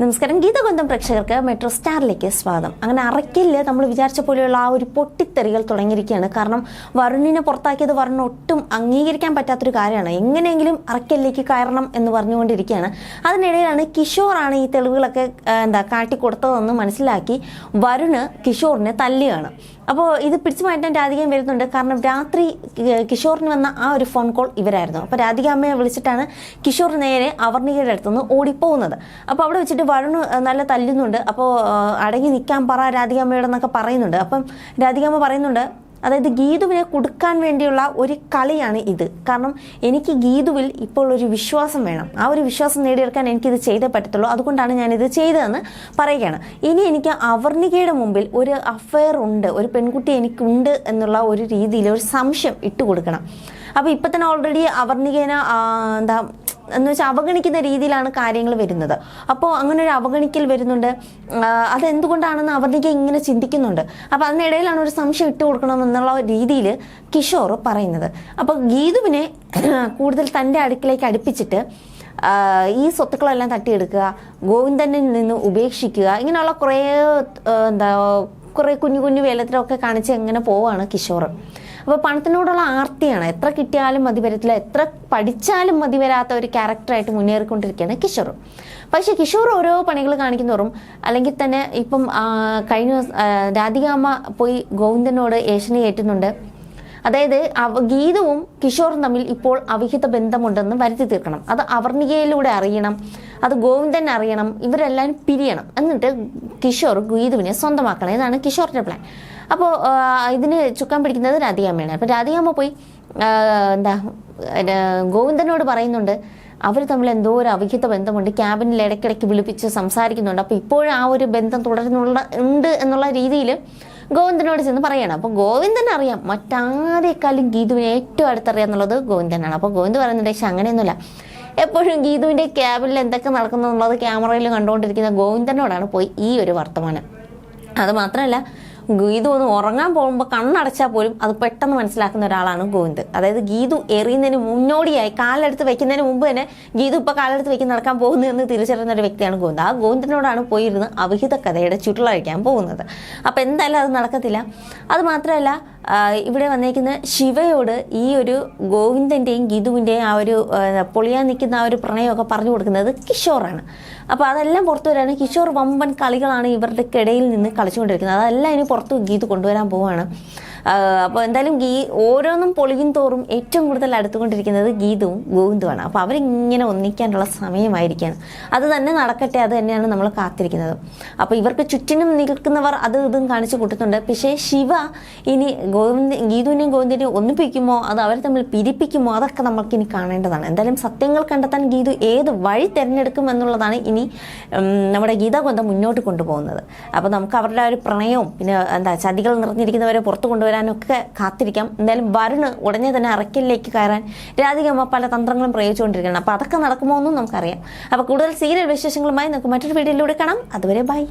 നമസ്കാരം. ഗീതഗന്ധം പ്രേക്ഷകർക്ക് മെട്രോ സ്റ്റാറിലേക്ക് സ്വാഗതം. അങ്ങനെ അറയ്ക്കലിൽ നമ്മൾ വിചാരിച്ച പോലെയുള്ള ആ ഒരു പൊട്ടിത്തെറികൾ തുടങ്ങിയിരിക്കുകയാണ്. കാരണം വരുണിനെ പുറത്താക്കിയത് വരുണ് ഒട്ടും അംഗീകരിക്കാൻ പറ്റാത്തൊരു കാര്യമാണ്. എങ്ങനെയെങ്കിലും അറയ്ക്കല്ലേക്ക് കയറണം എന്ന് പറഞ്ഞുകൊണ്ടിരിക്കുകയാണ്. അതിനിടയിലാണ് കിഷോറാണ് ഈ തെളിവുകളൊക്കെ എന്താ കാട്ടിക്കൊടുത്തതെന്ന് മനസ്സിലാക്കി വരുണ് കിഷോറിനെ തല്ലുകയാണ്. അപ്പോൾ ഇത് പിടിച്ചു മാറ്റാൻ രാധികയും വരുന്നുണ്ട്. കാരണം രാത്രി കിഷോറിന് വന്ന ആ ഒരു ഫോൺ കോൾ ഇവരായിരുന്നു. അപ്പോൾ രാധിക അമ്മയെ വിളിച്ചിട്ടാണ് കിഷോർ നേരെ അവർണികയുടെ അടുത്തുനിന്ന് ഓടിപ്പോകുന്നത്. അപ്പോൾ അവിടെ വെച്ചിട്ട് വരുണ് നല്ല തല്ലുന്നുണ്ട്. അപ്പോൾ അടങ്ങി നിൽക്കാൻ പറ രാധിക അമ്മയോടെന്നൊക്കെ പറയുന്നുണ്ട്. അപ്പം രാധികാമ്മ പറയുന്നുണ്ട് അതായത് ഗീതുവിനെ കൊടുക്കാൻ വേണ്ടിയുള്ള ഒരു കളിയാണ് ഇത്. കാരണം എനിക്ക് ഗീതുവിൽ ഇപ്പോൾ ഒരു വിശ്വാസം വേണം. ആ ഒരു വിശ്വാസം നേടിയെടുക്കാൻ എനിക്കിത് ചെയ്തേ പറ്റത്തുള്ളൂ. അതുകൊണ്ടാണ് ഞാനിത് ചെയ്തതെന്ന് പറയുകയാണ്. ഇനി എനിക്ക് അവർണികയുടെ മുമ്പിൽ ഒരു അഫയർ ഉണ്ട് ഒരു പെൺകുട്ടി എനിക്കുണ്ട് എന്നുള്ള ഒരു രീതിയിൽ ഒരു സംശയം ഇട്ട് കൊടുക്കണം അപ്പോൾ ഇപ്പം തന്നെ ഓൾറെഡി അവർണികേന എന്താ എന്ന് വെച്ചാൽ അവഗണിക്കുന്ന രീതിയിലാണ് കാര്യങ്ങൾ വരുന്നത്. അപ്പോൾ അങ്ങനെ ഒരു അവഗണിക്കൽ വരുന്നുണ്ട്. അതെന്തുകൊണ്ടാണെന്ന് അവധിക്ക് ഇങ്ങനെ ചിന്തിക്കുന്നുണ്ട്. അപ്പോൾ അതിനിടയിലാണ് ഒരു സംശയം ഇട്ട് കൊടുക്കണം എന്നുള്ള രീതിയിൽ കിഷോർ പറയുന്നത്. അപ്പോൾ ഗീതുവിനെ കൂടുതൽ തന്റെ അടുക്കിലേക്ക് അടുപ്പിച്ചിട്ട് ഈ സ്വത്തുക്കളെല്ലാം തട്ടിയെടുക്കുക ഗോവിന്ദനിൽ നിന്ന് ഉപേക്ഷിക്കുക ഇങ്ങനെയുള്ള കുറേ എന്താ കുറേ കുഞ്ഞു കുഞ്ഞു വേലത്തിലൊക്കെ കാണിച്ച് എങ്ങനെ പോവാണ് കിഷോർ. അപ്പോൾ പണത്തിനോടുള്ള ആർത്തിയാണ്? എത്ര കിട്ടിയാലും മതി വരത്തില്ല. എത്ര പഠിച്ചാലും മതി വരാത്ത ഒരു ക്യാരക്ടറായിട്ട് മുന്നേറിക്കൊണ്ടിരിക്കുകയാണ് കിഷോർ പക്ഷേ കിഷോർ ഓരോ പണികൾ കാണിക്കുന്നവരും അല്ലെങ്കിൽ തന്നെ ഇപ്പം കഴിഞ്ഞ രാധികാമ്മ പോയി ഗോവിന്ദനോട് ഏഷനെ ഏറ്റുന്നുണ്ട്. അതായത് അവ ഗീതവും കിഷോറും തമ്മിൽ ഇപ്പോൾ അവിഹിത ബന്ധമുണ്ടെന്ന് വരുത്തി തീർക്കണം. അത് അവർണികയിലൂടെ അറിയണം അത് ഗോവിന്ദൻ അറിയണം ഇവരെല്ലാം പിരിയണം. എന്നിട്ട് കിഷോർ ഗീതുവിനെ സ്വന്തമാക്കണം. ഇതാണ് കിഷോറിന്റെ പ്ലാൻ അപ്പോൾ ഇതിന് ചുക്കാൻ പിടിക്കുന്നത് രാധികാമ്മയാണ് അപ്പോൾ രാധികാമ്മ പോയി എന്താ ഗോവിന്ദനോട് പറയുന്നുണ്ട് അവർ തമ്മിൽ എന്തോ ഒരു അവിഹിത ബന്ധമുണ്ട് ക്യാബിനിൽ ഇടയ്ക്കിടയ്ക്ക് വിളിപ്പിച്ച് സംസാരിക്കുന്നുണ്ട്. അപ്പോൾ ഇപ്പോഴും ആ ഒരു ബന്ധം തുടരുന്നുള്ള ഉണ്ട് എന്നുള്ള രീതിയിൽ ഗോവിന്ദനോട് ചെന്ന് പറയണം. അപ്പോൾ ഗോവിന്ദൻ അറിയാം മറ്റാരേക്കാളും ഗീതുവിനെ ഏറ്റവും അടുത്തറിയാം എന്നുള്ളത് ഗോവിന്ദനാണ്. അപ്പോൾ ഗോവിന്ദ് പറയുന്നുണ്ട് പക്ഷെ അങ്ങനെയൊന്നുമില്ല. എപ്പോഴും ഗീതുവിന്റെ ക്യാബിനിൽ എന്തൊക്കെ നടക്കുന്നു എന്നുള്ളത് ക്യാമറയിൽ കണ്ടുകൊണ്ടിരിക്കുന്ന ഗോവിന്ദനോടാണ് പോയി ഈ ഒരു വർത്തമാനം. അത് മാത്രമല്ല ഗീതു ഒന്ന് ഉറങ്ങാൻ പോകുമ്പോൾ കണ്ണടച്ചാൽ പോലും അത് പെട്ടെന്ന് മനസ്സിലാക്കുന്ന ഒരാളാണ് ഗോവിന്ദ്. അതായത് ഗീതു എറിയുന്നതിന് മുന്നോടിയായി കാലെടുത്ത് വെക്കുന്നതിന് മുമ്പ് തന്നെ ഗീതു ഇപ്പോൾ കാലെടുത്ത് വെക്കി നടക്കാൻ പോകുന്നു എന്ന് തിരിച്ചറിയുന്ന ഒരു വ്യക്തിയാണ് ഗോവിന്ദ്. ആ ഗോവിന്ദനോടാണ് പോയിരുന്ന് അവിഹിത കഥയുടെ ചുരുളഴിക്കാൻ പോകുന്നത്. അപ്പോൾ എന്തായാലും അത് നടക്കത്തില്ല. അത് മാത്രമല്ല ഇവിടെ വന്നേക്കുന്ന ശിവയോട് ഈ ഒരു ഗോവിന്ദന്റെയും ഗീതുവിന്റെയും ആ ഒരു പൊളിയാൻ നിൽക്കുന്ന ആ ഒരു പ്രണയമൊക്കെ പറഞ്ഞു കൊടുക്കുന്നത് കിഷോറാണ്. അപ്പോൾ അതെല്ലാം പുറത്തു വരാണ്. കിഷോർ വമ്പൻ കളികളാണ് ഇവരുടെ കിടയിൽ നിന്ന് കളിച്ചുകൊണ്ടിരിക്കുന്നത്. അതെല്ലാം ഇനി പുറത്ത് ഗീത് കൊണ്ടുവരാൻ പോവാണ്. അപ്പോൾ എന്തായാലും ഗീ ഓരോന്നും പൊളിയും തോറും ഏറ്റവും കൂടുതൽ അടുത്തുകൊണ്ടിരിക്കുന്നത് ഗീതവും ഗോവിന്ദുമാണ് അപ്പോൾ അവരിങ്ങനെ ഒന്നിക്കാനുള്ള സമയമായിരിക്കുകയാണ് അത് തന്നെ നടക്കട്ടെ അത് തന്നെയാണ് നമ്മൾ കാത്തിരിക്കുന്നത്. അപ്പോൾ ഇവർക്ക് ചുറ്റിനും നിൽക്കുന്നവർ അത് ഇതും കാണിച്ചു കൂട്ടുന്നുണ്ട്. പക്ഷേ ശിവ ഇനി ഗോവിന്ദ ഗീതുവിനെയും ഗോവിന്ദനെയും ഒന്നിപ്പിക്കുമോ അത് അവർ തമ്മിൽ പിരിപ്പിക്കുമോ അതൊക്കെ നമ്മൾക്ക് ഇനി കാണേണ്ടതാണ്. എന്തായാലും സത്യങ്ങൾ കണ്ടെത്താൻ ഗീതു ഏത് വഴി തിരഞ്ഞെടുക്കും എന്നുള്ളതാണ് ഇനി നമ്മുടെ ഗീതാ ഗീതാകൊന്തം മുന്നോട്ട് കൊണ്ടുപോകുന്നത്. അപ്പോൾ നമുക്ക് അവരുടെ ആ ഒരു പ്രണയവും പിന്നെ എന്താ ചതികൾ നിറഞ്ഞിരിക്കുന്നവരെ പുറത്തു കൊണ്ടുവരാനൊക്കെ കാത്തിരിക്കാം. എന്തായാലും വരുണ് ഉടനെ തന്നെ അറക്കലിലേക്ക് കയറാൻ രാധികമ്മ പല തന്ത്രങ്ങളും പ്രയോഗിച്ചുകൊണ്ടിരിക്കണം അപ്പോൾ അതൊക്കെ നടക്കുമോ എന്നും നമുക്കറിയാം. അപ്പോൾ കൂടുതൽ സീരിയൽ വിശേഷങ്ങളുമായി നമുക്ക് മറ്റൊരു വീഡിയോയിലൂടെ കാണാം. അതുവരെ ബൈ.